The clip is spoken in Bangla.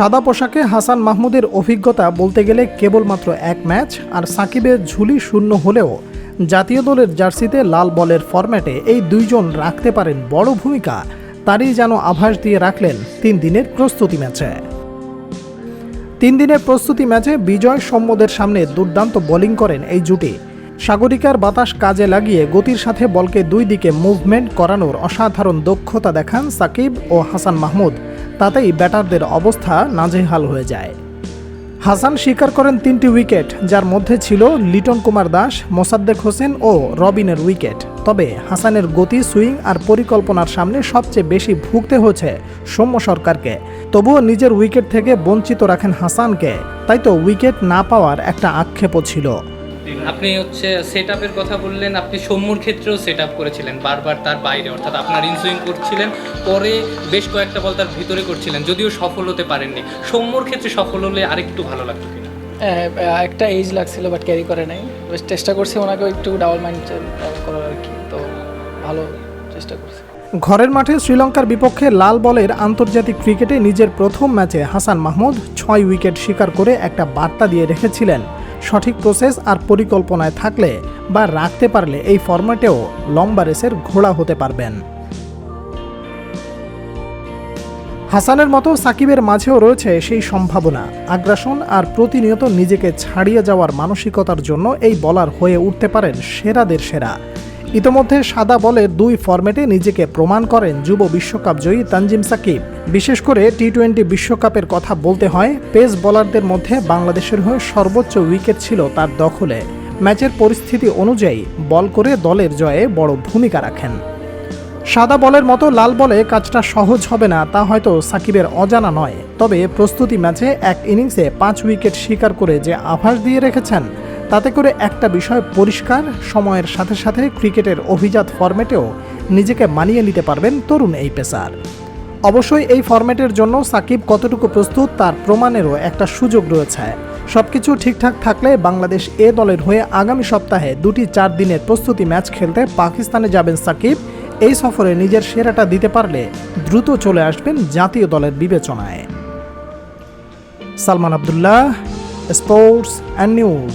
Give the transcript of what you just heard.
সাদা পোশাকে হাসান মাহমুদের অভিজ্ঞতা বলতে গেলে কেবলমাত্র এক ম্যাচ আর সাকিবের ঝুলি শূন্য হলেও জাতীয় দলের জার্সিতে লাল বলের ফরম্যাটে এই দুইজন রাখতে পারেন বড় ভূমিকা, তারই যেন আভাস দিয়ে রাখলেন তিন দিনের প্রস্তুতি ম্যাচে। তিন দিনের প্রস্তুতি ম্যাচে বিজয় সম্মদের সামনে দুর্দান্ত বোলিং করেন এই জুটি। সাগরিকার বাতাস কাজে লাগিয়ে গতির সাথে বলকে দুই দিকে মুভমেন্ট করানোর অসাধারণ দক্ষতা দেখান সাকিব ও হাসান মাহমুদ। তাতেই ব্যাটারদের অবস্থা নাজেহাল হয়ে যায়। হাসান স্বীকার করেন তিনটি উইকেট, যার মধ্যে ছিল লিটন কুমার দাস, মোসাদ্দেক হোসেন ও রবিনের উইকেট। তবে হাসানের গতি, সুইং আর পরিকল্পনার সামনে সবচেয়ে বেশি ভুগতে হয়েছে সৌম্য সরকারকে। তবুও নিজের উইকেট থেকে বঞ্চিত রাখেন হাসানকে, তাই তো উইকেট না পাওয়ার একটা আক্ষেপও ছিল। আপনি হচ্ছে সেট আপের কথা বললেন আপনি সৌম্যর ক্ষেত্রেও সেট আপ করেছিলেন বারবার তার বাইরে অর্থাৎ আপনার ইনসুইং করছিলেন পরে বেশ কয়েকটা বল তার ভিতরে করছিলেন যদিও সফল হতে পারেননি। সৌম্যর ক্ষেত্রে সফল হলে আরেকটু ভালো লাগতো কিনা? হ্যাঁ, একটা এজ লাগছিল বাট ক্যারি করে নাই। বেশ চেষ্টা করছি ওনাকেও একটু ডাবল মাইন্ড করার আর কি তো ভালো চেষ্টা করছি। ঘরের মাঠে শ্রীলঙ্কার বিপক্ষে লাল বলের আন্তর্জাতিক ক্রিকেটে নিজের প্রথম ম্যাচে হাসান মাহমুদ ছয় উইকেট শিকার করে একটা বার্তা দিয়ে রেখেছিলেন। সঠিক প্রসেস আর পরিকল্পনায় থাকলে বা রাখতে পারলে এই ফরম্যাটেও লম্বা রেসের ঘোড়া হতে পারবেন। হাসানের মতো সাকিবের মাঝেও রয়েছে সেই সম্ভাবনা, আগ্রাসন আর প্রতিনিয়ত নিজেকে ছাড়িয়ে যাওয়ার মানসিকতার জন্য এই বলার হয়ে উঠতে পারেন সেরাদের সেরা। ইতোমধ্যে সাদা বলের দুই ফরম্যাটে নিজেকে প্রমাণ করেন যুব বিশ্বকাপ জয়ী তানজিম সাকিব। বিশেষ করে টি টোয়েন্টি বিশ্বকাপের কথা বলতে হয়, পেস বোলারদের মধ্যে বাংলাদেশের হয়ে সর্বোচ্চ উইকেট ছিল তার দখলে। ম্যাচের পরিস্থিতি অনুযায়ী বল করে দলের জয়ে বড় ভূমিকা রাখেন। সাদা বলের মতো লাল বলে কাজটা সহজ হবে না, তা হয়তো সাকিবের অজানা নয়। তবে প্রস্তুতি ম্যাচে এক ইনিংসে পাঁচ উইকেট শিকার করে যে আভাস দিয়ে রেখেছেন তাতে করে একটা বিষয় পরিষ্কার, সময়ের সাথে সাথে ক্রিকেটের অভিজাত ফরম্যাটেও নিজেকে মানিয়ে নিতে পারবেন তরুণ এই পেসার। অবশ্যই এই ফরম্যাটের জন্য সাকিব কতটুকু প্রস্তুত তার প্রমাণেরও একটা সুযোগ রয়েছে। সবকিছু ঠিকঠাক থাকলে বাংলাদেশ এ দলের হয়ে আগামী সপ্তাহে দুটি চার দিনের প্রস্তুতি ম্যাচ খেলতে পাকিস্তানে যাবেন সাকিব। এই সফরে নিজের সেরাটা দিতে পারলে দ্রুত চলে আসবেন জাতীয় দলের বিবেচনায়। Salman Abdullah, sports and news.